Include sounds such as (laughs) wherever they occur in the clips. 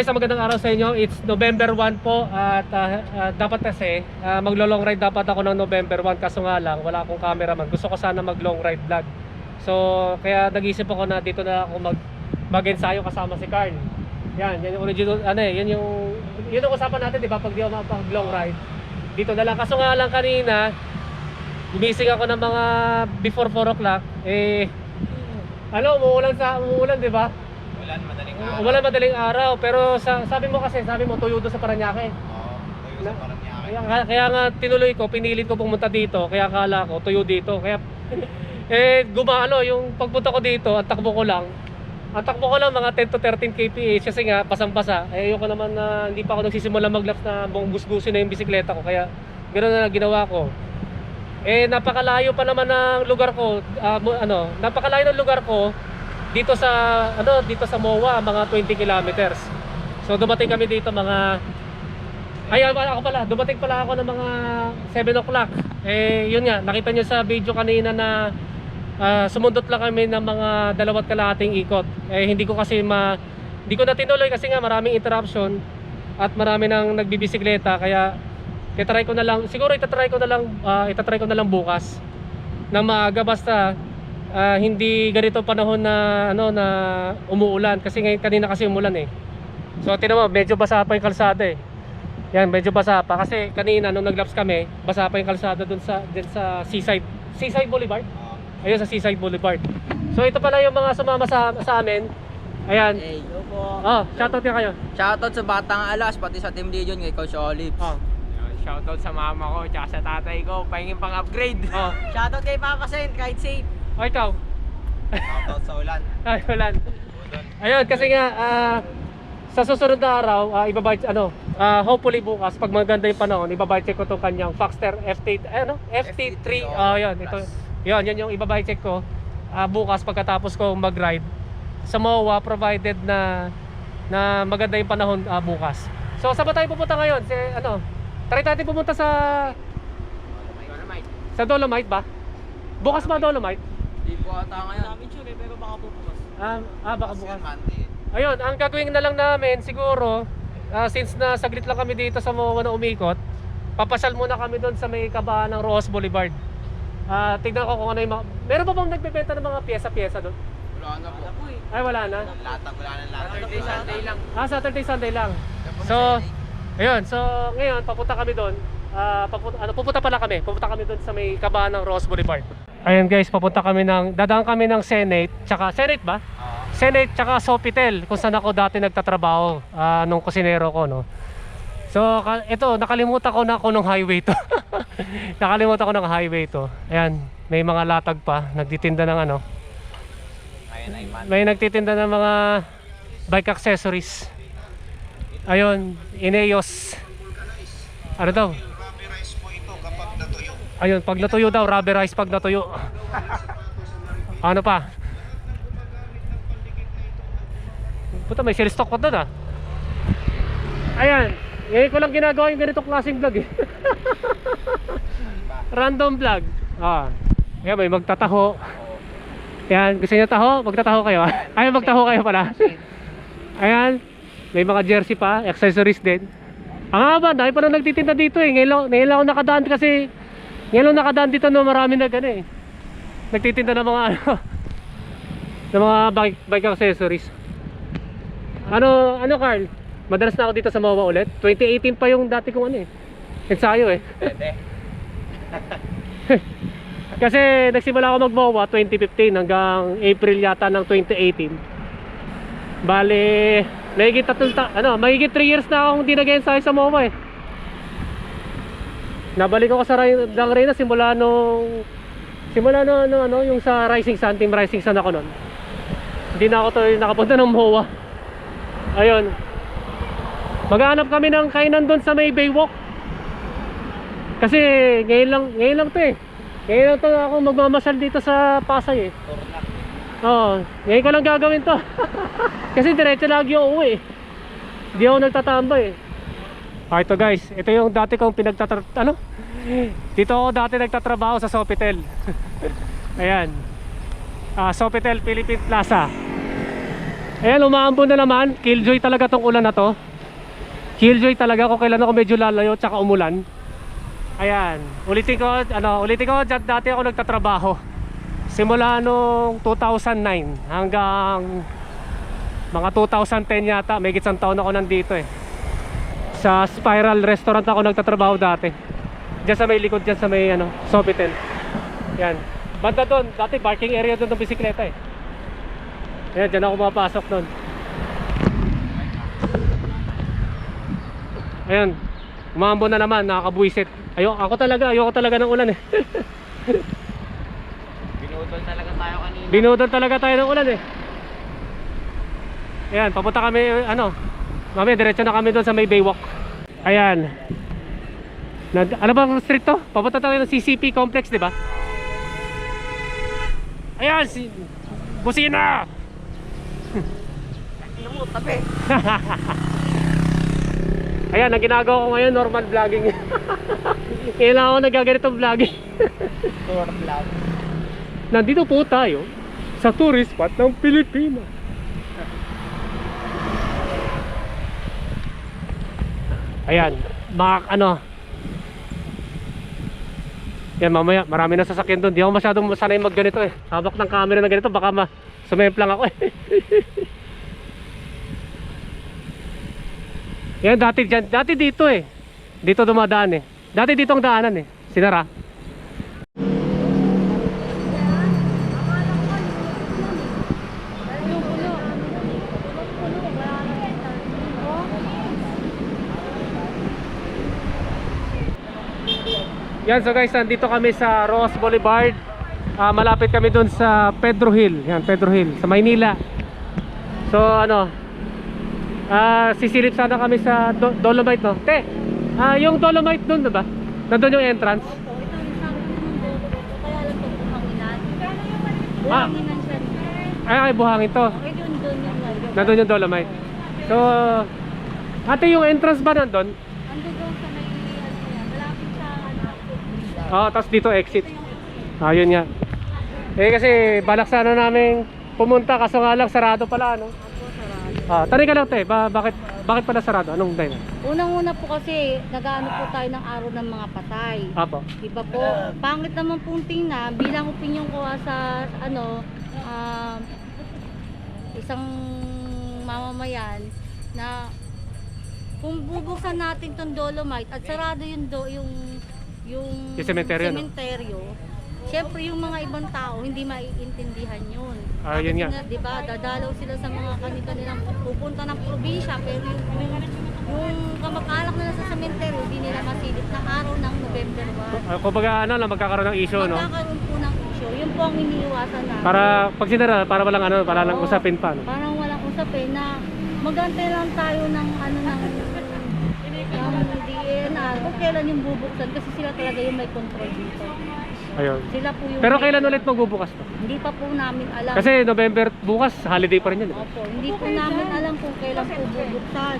Guys, magandang araw sa inyo. It's November 1 po at ah, ah, dapat kasi ah, maglo-long ride dapat ako ng November 1 kaso nga lang wala akong cameraman. Gusto ko sana mag-long ride vlog. So kaya nag-isip ako na dito na ako mag mag-ensayo kasama si Carl. Yan, yan yung original ano eh, yan yung yun ang usapan natin, 'di ba? Pag di ako mag-long ride. Dito na lang kaso nga lang kanina gumising ako ng mga before 4 o'clock eh ano, umuulan sa umuulan, 'di ba? Ulan, madaling araw. Wala madaling araw, pero sa, sabi mo kasi, sabi mo tuyo doon sa Paranaque. Oo, tayo sa Paranaque. Kaya, kaya, kaya nga tinuloy ko, pinilit ko pumunta dito, kaya akala ko tuyo dito. Kaya (laughs) eh gumano yung pagpunta ko dito, ang takbo ko lang. Ang takbo ko lang mga 10 to 13 kph kasi nga pasang-pasa. Eh ayoko naman na hindi pa ako nagsisimula maglaps na buong gusgusin na yung bisikleta ko kaya ganoon na ginawa ko. Eh napakalayo pa naman ng lugar ko, mo- ano, napakalayo ng lugar ko dito sa ano, dito sa MOA mga 20 kilometers. So dumating kami dito mga ay ako pala, dumating pala ako ng mga 7 o'clock. Eh yun nga, nakita nyo sa video kanina na ah, sumundot lang kami ng mga dalawat kalahating ikot. Eh hindi ko kasi ma hindi ko na tinuloy kasi nga maraming interruption at marami nang nagbibisikleta kaya itatry ko na lang siguro itatry ko na lang ah, itatry ko na lang bukas na maaga basta ah, hindi ganito panahon na ano na umuulan kasi ngayon kanina kasi umulan eh. So tinan mo medyo basa pa yung kalsada eh. Yan medyo basa pa kasi kanina nung naglaps kami basa pa yung kalsada dun sa dun sa Seaside Seaside Boulevard. Oo. Ayun sa Seaside Boulevard. So ito pala yung mga sumama sa, sa amin. Ayan. Hey, yo po. Oh, shoutout nga kayo. Shoutout sa Batang Alas, pati sa Team Legion kay Coach Olives. Oh. Shoutout sa mama ko, tsaka sa tatay ko, pahingin pang upgrade. Oh. (laughs) Shoutout kay Papa Sen, ride safe. Oh, ikaw. Shoutout sa ulan. (laughs) Ay. Udon. Ayun, kasi nga ah, sa susunod na araw, uh, ibabay ano, ah, hopefully bukas pag maganda yung panahon, ibabay check ko tong kanyang Foxter FT eh, ano? FT3. FT3, Oh, yun, ito. plus. Yun, yun yung ibabay check ko ah, bukas pagkatapos ko mag-ride sa MOA provided na na maganda yung panahon ah, bukas. So, saan ba tayo pupunta ngayon? Si, ano? Try natin pumunta sa sa Dolomite ba? Bukas ba Dolomite? Di po ata ngayon. Ah, ah baka bukas. yun, Monday. Ayun, ang gagawin na lang namin siguro, ah, since na saglit lang kami dito sa MOA na umikot, papasyal muna kami doon sa may kabahan ng Ross Boulevard. Ah, tignan ko kung ano yung mga... Meron pa bang nagbebenta ng mga pyesa-pyesa doon? Wala na po. Ay, wala na. Latag, wala na latag. Saturday, Sunday lang. Ah, Saturday, Sunday lang. So, ayun. So, ngayon, papunta kami doon. Ah, papunta, ano, pupunta pala kami. Pupunta kami doon sa may kabahan ng Ross Boulevard. Ayun guys, papunta kami ng... Dadaan kami ng Senate. Tsaka, Senate ba? Oo. Senate tsaka Sofitel kung saan ako dati nagtatrabaho ah, nung kusinero ko no. So ka- ito nakalimutan ko na ako ng highway to. (laughs) nakalimutan ko ng highway to. Ayan, may mga latag pa nagtitinda ng ano. May nagtitinda ng mga bike accessories. Ayun, Ineos. Ano daw? Rubberized po ito kapag natuyo. Ayun, pag natuyo daw, rubberize pag natuyo. ano pa? Puta, may shell stock pa doon ah. Ayan, ngayon ko lang ginagawa yung ganitong klaseng vlog eh. (laughs) Random vlog. Ah. Ayan, may magtataho. Ayan, gusto niyo taho? Magtataho kayo ah. Ayan, magtaho kayo pala. (laughs) Ayan, may mga jersey pa, accessories din. Ang haba, dahil pa na nagtitinda dito eh. Ngayon, ngayon lang ako nakadaan kasi ngayon lang nakadaan dito no marami na gano eh. Nagtitinda ng mga (laughs) ano ng mga bike, bike accessories. Ano, ano Carl? Madalas na ako dito sa MOA ulit. 2018 pa yung dati kong ano eh. Ensayo eh. Pwede. (laughs) Kasi nagsimula ako mag-MOA 2015 hanggang April yata ng 2018. Bale, mahigit tatlong ta- ano, mahigit 3 years na akong hindi nag-ensayo sa MOA eh. Nabalik ako sa Dang Reyna simula nung simula no ano ano yung sa Rising Sun Team Rising Sun ako noon. Hindi na ako to nakapunta ng MOA. Ayun. Maghanap kami ng kainan doon sa may Baywalk. Kasi ngayon lang ngayon lang 'to eh. Ngayon lang 'to ako magmamasyal dito sa Pasay eh. Oo, ngayon ko lang gagawin 'to. (laughs) Kasi diretso lagi ako uwi. eh. Hindi ako nagtatambay eh. Ah, ito guys, ito yung dati kong pinagtatra... Ano? Dito ako dati nagtatrabaho sa Sofitel. (laughs) Ayan. Ah, Sofitel Philippine Plaza. Ayan, umaambon na naman. Killjoy talaga tong ulan na to. Killjoy talaga kung kailan ako medyo lalayo tsaka umulan. Ayan, ulitin ko, ano, ulitin ko, dati ako nagtatrabaho. Simula nung 2009 hanggang mga 2010 yata, may isang taon ako nandito eh. Sa Spiral Restaurant ako nagtatrabaho dati. Diyan sa may likod, diyan sa may ano, Sofitel. Yan. Banda doon, dati parking area doon ng bisikleta eh. Ayan, dyan ako mapasok doon. Ayan, umambo na naman, nakakabuisit. Ayo, ako talaga, ayoko talaga ng ulan eh. (laughs) Binudol talaga tayo kanina. Binudol talaga tayo ng ulan eh. Ayan, papunta kami, ano, mamaya diretso na kami doon sa may Baywalk. Ayan. Na, ano bang street to? Papunta tayo ng CCP complex, di ba? Ayan, si... Busina! Mo, (laughs) tabi. Ayan, ang ginagawa ko ngayon, normal vlogging. (laughs) Kailangan ako nagaganitong vlogging. Tour (laughs) vlog. Nandito po tayo sa tourist spot ng Pilipinas. Ayan, mga ano. Yan, mamaya, marami na sasakyan doon. Di ako masyadong sanay mag ganito eh. Habak ng camera na ganito, baka ma sumemplang ako eh. (laughs) Yan, dati dyan, dati dito eh. Dito dumadaan eh. Dati dito ang daanan eh. Sinara. Yan, so guys, nandito kami sa Ross Boulevard. Ah, malapit kami doon sa Pedro Hill. Yan, Pedro Hill, sa Maynila. So, ano, ah, sisilip sana kami sa Do- Dolomite, no? Te, ah, yung Dolomite doon, yung entrance. Opo, ito yung buhanginan. Ah. Ay, ay, buhangin to. Okay, yun doon yung. Nandun yung Dolomite. So, ate, yung entrance ba nandun? Ando doon sa may, ano yan, malapit sa, ano, Oo, tapos dito exit. Ayun nga. Eh kasi balak sana namin pumunta kaso nga lang sarado pala ano. Ah, tanong ka lang te, ba, bakit bakit pala sarado? Anong dahilan? Unang-una po kasi, nag-ano po tayo ng araw ng mga patay. Apo. Iba po, pangit naman pong tingnan, bilang opinion ko ah, sa, ano, um, isang mamamayan na kung bubuksan natin tong dolomite at sarado yung do, yung yung Yung sementeryo, no? sementeryo, syempre yung mga ibang tao hindi maiintindihan yun. Ah, yun nga. Kasi 'di ba, dadalaw sila sa mga kanilang pupunta ng probinsya pero yung yung, yung kamag-alak nila sa sementeryo hindi nila masilip ng araw ng November 1. Uh, kumbaga ano lang magkakaroon ng issue no. Magkakaroon po ng issue. Yun po ang iniiwasan namin. Para pag sinara para walang ano, para lang Oo. usapin pa no. Parang walang usapin na magantay lang tayo ng ano ng ng DNR kung kailan yung bubuksan kasi sila talaga yung may control dito. Ayun. Sila po yung Pero kailan ulit magbubukas to? Hindi pa po namin alam. Kasi November bukas, holiday pa rin yun. eh. Opo, hindi po namin alam kung kailan po bubuksan.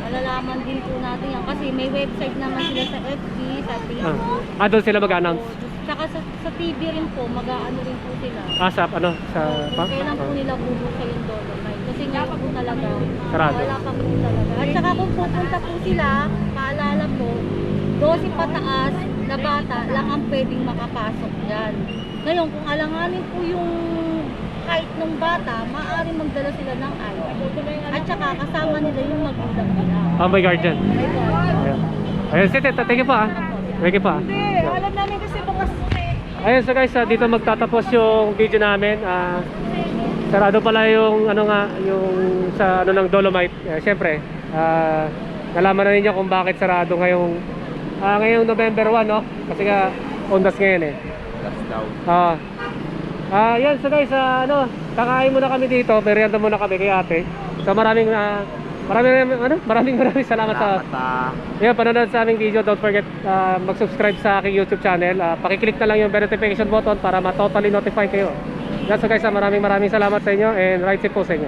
Malalaman din po natin yan kasi may website naman sila sa FB, sa Facebook. Ah, ah doon sila mag-announce. Tsaka sa, sa TV rin po, mag-aano rin po sila. Ah, sa ano, sa pa? Kung kailan po Oh. nila bubuksan yung Dolomite. Kasi ngayon po talaga, Sarado. wala pa po talaga. At saka kung pupunta po sila, paalala po, 12 pataas na bata lang ang pwedeng makapasok dyan. Ngayon, kung alanganin po yung height ng bata, maaaring magdala sila ng ID. At saka kasama nila yung magulang nila. Ah, may guardian. Ayun. Ayun, sige, thank you pa ah. Thank you pa. Hindi, Alam namin kasi bukas Ayun so guys, ah, dito magtatapos yung video namin. Ah, sarado pala yung ano nga, yung sa ano ng Dolomite. Eh, Siyempre, ah, nalaman na ninyo kung bakit sarado ngayong ah, ngayong November 1, no? Kasi nga ondas ngayon eh. Last down. Ah. Ah, yan so guys, ah, ano, kakain muna kami dito, merienda muna kami kay ate. So maraming ah, maraming ano, maraming maraming salamat, sa sa... Yeah, panonood sa aming video. Don't forget uh, mag-subscribe sa aking YouTube channel. Uh, pakiclick na lang yung notification button para ma-totally notify kayo. That's so guys, maraming maraming salamat sa inyo and right safe po sa inyo.